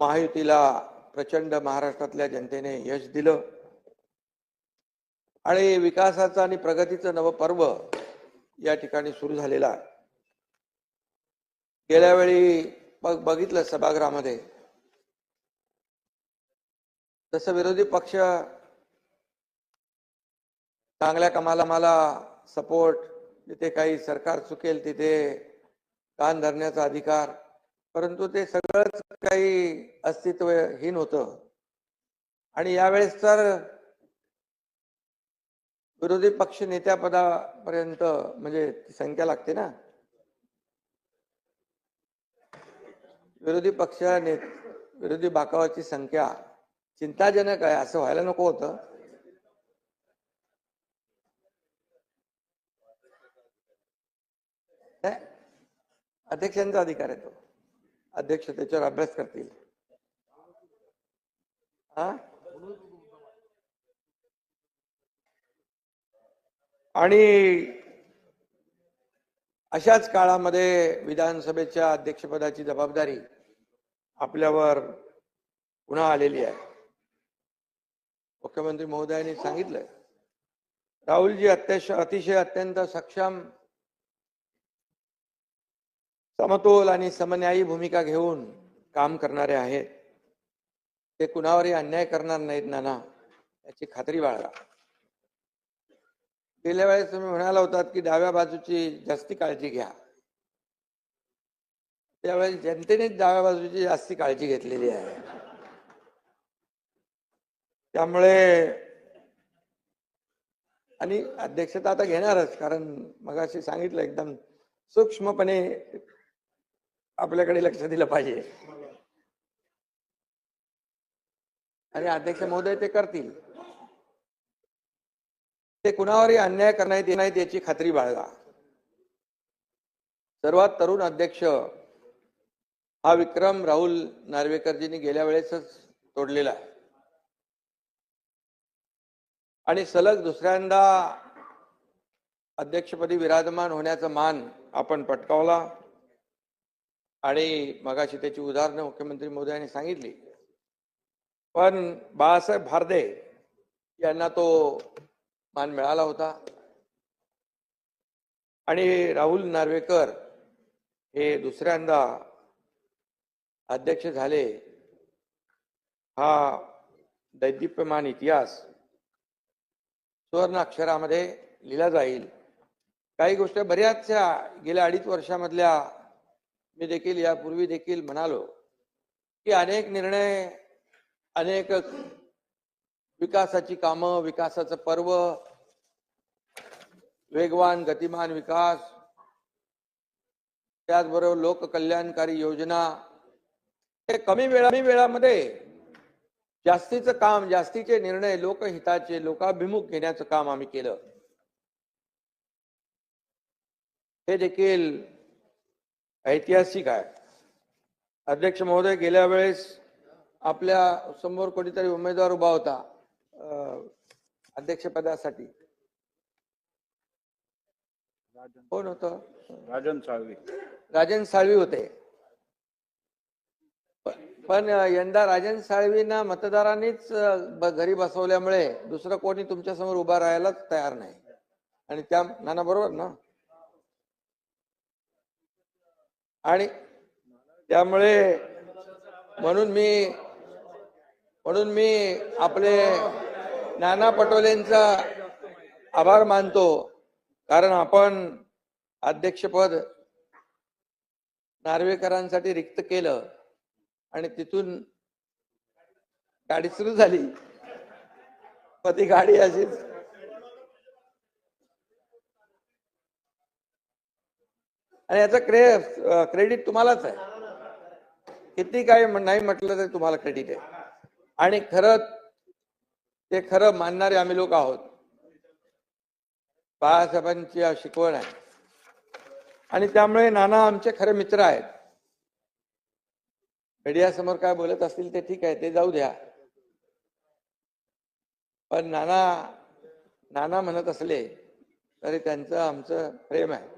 महायुतीला प्रचंड महाराष्ट्रातल्या जनतेने यश दिलं. आणि विकासाचं आणि प्रगतीचं नवं पर्व या ठिकाणी सुरू झालेला गेल्या वेळी बघ बघितलं सभागृहामध्ये. तसं विरोधी पक्ष चांगल्या कमाला मला सपोर्ट जिथे काही सरकार चुकेल तिथे कान धरण्याचा अधिकार परंतु ते सगळंच काही अस्तित्वहीन होतं. आणि यावेळेस तर विरोधी पक्ष नेत्यापदापर्यंत म्हणजे संख्या लागते ना. विरोधी पक्ष ने विरोधी बाकावाची संख्या चिंताजनक आहे असं व्हायला नको होतं. अध्यक्षांचा अधिकार आहे तो. अध्यक्ष त्याच्यावर अभ्यास करतील. हा? आणि अशाच काळामध्ये विधानसभेच्या अध्यक्षपदाची जबाबदारी आपल्यावर पुन्हा आलेली आहे. मुख्यमंत्री महोदयांनी सांगितलंय. राहुलजी अत्यश अतिशय अत्यंत सक्षम समतोल आणि समन्यायी भूमिका घेऊन काम करणारे आहेत. ते कुणावरही अन्याय करणार नाहीत नाना याची खात्री बाळगा. गेल्या वेळेस तुम्ही म्हणाला होतात की डाव्या बाजूची जास्ती काळजी घ्या. त्यावेळेस जनतेनेच डाव्या बाजूची जास्ती काळजी घेतलेली आहे. त्यामुळे आणि अध्यक्षता आता घेणारच कारण मगाशी सांगितलं एकदम सूक्ष्मपणे आपल्याकडे लक्ष दिलं पाहिजे. आणि अध्यक्ष महोदय ते करतील. ते कुणावरही अन्याय करण्यात येत याची खात्री बाळगा. सर्वात तरुण अध्यक्ष हा विक्रम राहुल नार्वेकरजींनी गेल्या वेळेसच तोडलेला आहे. आणि सलग दुसऱ्यांदा अध्यक्षपदी विराजमान होण्याचा मान आपण पटकावला. आणि मगाशी त्याची उदाहरणं मुख्यमंत्री मोदयांनी सांगितली. पण बाळासाहेब भारदे यांना तो मान मिळाला होता. आणि राहुल नार्वेकर हे दुसऱ्यांदा अध्यक्ष झाले. हा दैदिप्यमान इतिहास सुवर्णाक्षरामध्ये लिहिला जाईल. काही गोष्टी बऱ्याचशा गेल्या अडीच वर्षामधल्या मी देखील यापूर्वी देखील म्हणालो की अनेक निर्णय अनेक विकासाची कामं विकासाचं पर्व वेगवान गतिमान विकास त्याचबरोबर लोककल्याणकारी योजना हे कमी वेळा कमी वेळामध्ये जास्तीचं काम जास्तीचे निर्णय लोकहिताचे लोकाभिमुख घेण्याचं काम आम्ही केलं. हे देखील ऐतिहासिक आहे. अध्यक्ष महोदय गेल्या वेळेस आपल्यासमोर कोणीतरी उमेदवार उभा होता अध्यक्षपदासाठी. कोण होतं? राजन साळवी. राजन साळवी होते. पण यंदा राजन साळवींना मतदारांनीच घरी बसवल्यामुळे दुसरं कोणी तुमच्यासमोर उभा राहायलाच तयार नाही. आणि त्या नाना बरोबर ना? आणि त्यामुळे म्हणून मी म्हणून मी आपले नाना पटोलेंचा आभार मानतो. कारण आपण अध्यक्षपद नार्वेकरांसाठी रिक्त केलं आणि तिथून गाडी सुरू झाली. पती ती गाडी अशीच आणि याचं क्रे क्रेडिट तुम्हालाच आहे. किती काय नाही म्हटलं तरी तुम्हाला क्रेडिट आहे. आणि खरं ते खरं मानणारे आम्ही लोक आहोत. बाळासाहेबांची शिकवण आहे. आणि त्यामुळे नाना आमचे खरे मित्र आहेत. मीडिया समोर काय बोलत असतील ते ठीक आहे ते जाऊ द्या. पण नाना नाना म्हणत असले तरी त्यांचं आमचं प्रेम आहे.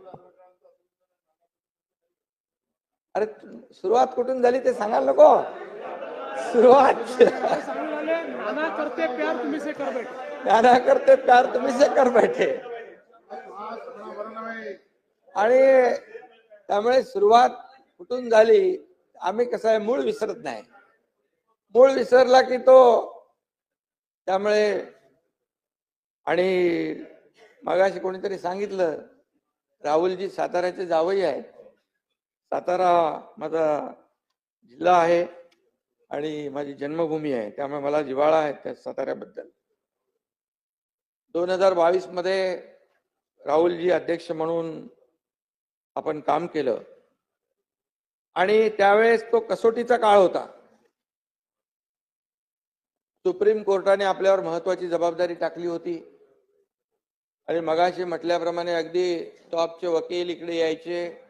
अरे सुरुवात कुठून झाली ते सांगायला नको. सुरुवात. नाना करते प्यार तुम्ही से कर बैठे. नाना करते प्यार तुम्ही से कर बैठे. आणि त्यामुळे सुरुवात कुठून झाली आम्ही कसं आहे मूळ विसरत नाही. मूळ विसरला की तो त्यामुळे आणि मगाशी कोणीतरी सांगितलं राहुलजी साताऱ्याचे जावई आहेत. सातारा माझा जिल्हा आहे आणि माझी जन्मभूमी आहे. त्यामुळे मला जिव्हाळा आहे त्या साताऱ्याबद्दल. दोन हजार बावीसमध्ये राहुलजी अध्यक्ष म्हणून आपण काम केलं. आणि त्यावेळेस तो कसोटीचा काळ होता. सुप्रीम कोर्टाने आपल्यावर महत्वाची जबाबदारी टाकली होती. आणि मगाशी म्हटल्याप्रमाणे अगदी टॉपचे वकील इकडे यायचे.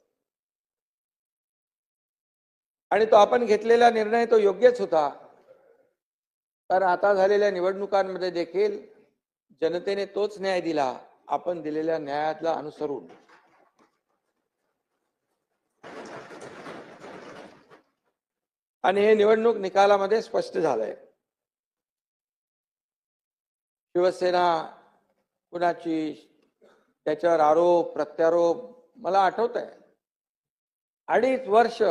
आणि तो आपण घेतलेला निर्णय तो योग्यच होता. कारण आता झालेल्या निवडणुकांमध्ये देखील जनतेने तोच न्याय दिला आपण दिलेल्या न्यायातला अनुसरून. आणि हे निवडणूक निकालामध्ये स्पष्ट झालंय. शिवसेना कुणाची त्याच्यावर आरोप प्रत्यारोप मला आठवत आहे अडीच वर्ष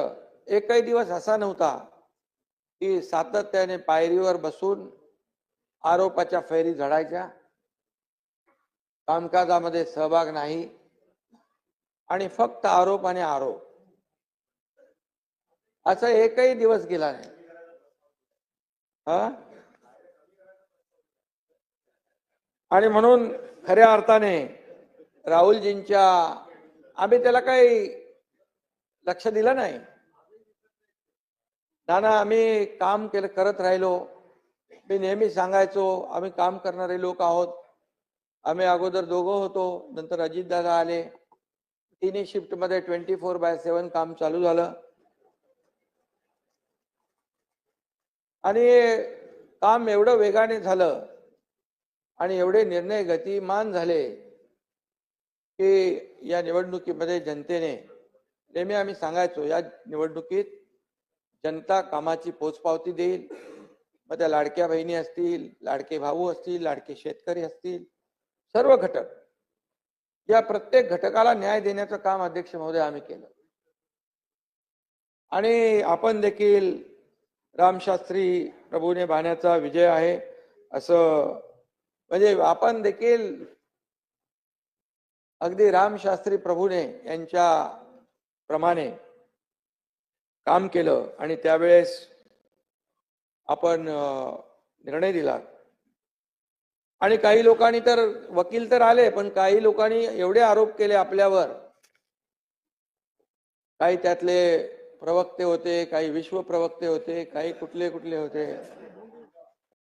एकही दिवस असा नव्हता की सातत्याने पायरीवर बसून आरोपाच्या फैरी झडायच्या. कामकाजामध्ये सहभाग नाही आणि फक्त आरोप आणि आरोप. असा एकही दिवस गेला नाही. हा? आणि म्हणून खऱ्या अर्थाने राहुलजींच्या आम्ही त्याला काही लक्ष दिलं नाही. नाना आम्ही काम केलं करत राहिलो. मी नेहमी सांगायचो आम्ही काम करणारे लोक आहोत. आम्ही अगोदर दोघं होतो नंतर अजितदादा आले. तिन्ही शिफ्टमध्ये ट्वेंटी फोर बाय सेवन काम चालू झालं. आणि काम एवढं वेगाने झालं आणि एवढे निर्णय गतिमान झाले की या निवडणुकीमध्ये जनतेने नेहमी आम्ही सांगायचो या निवडणुकीत जनता कामाची पोचपावती देईल. मग त्या लाडक्या बहिणी असतील लाडके भाऊ असतील लाडके शेतकरी असतील सर्व घटक. या प्रत्येक घटकाला न्याय देण्याचं काम अध्यक्ष महोदय आम्ही केलं. आणि आपण देखील रामशास्त्री प्रभूने बाण्याचा विजय आहे. असं म्हणजे आपण देखील अगदी रामशास्त्री प्रभूने यांच्या प्रमाणे काम केलं आणि त्यावेळेस आपण निर्णय दिला. आणि काही लोकांनी तर वकील तर आले पण काही लोकांनी एवढे आरोप केले आपल्यावर. काही त्यातले प्रवक्ते होते काही विश्व प्रवक्ते होते काही कुठले कुठले होते.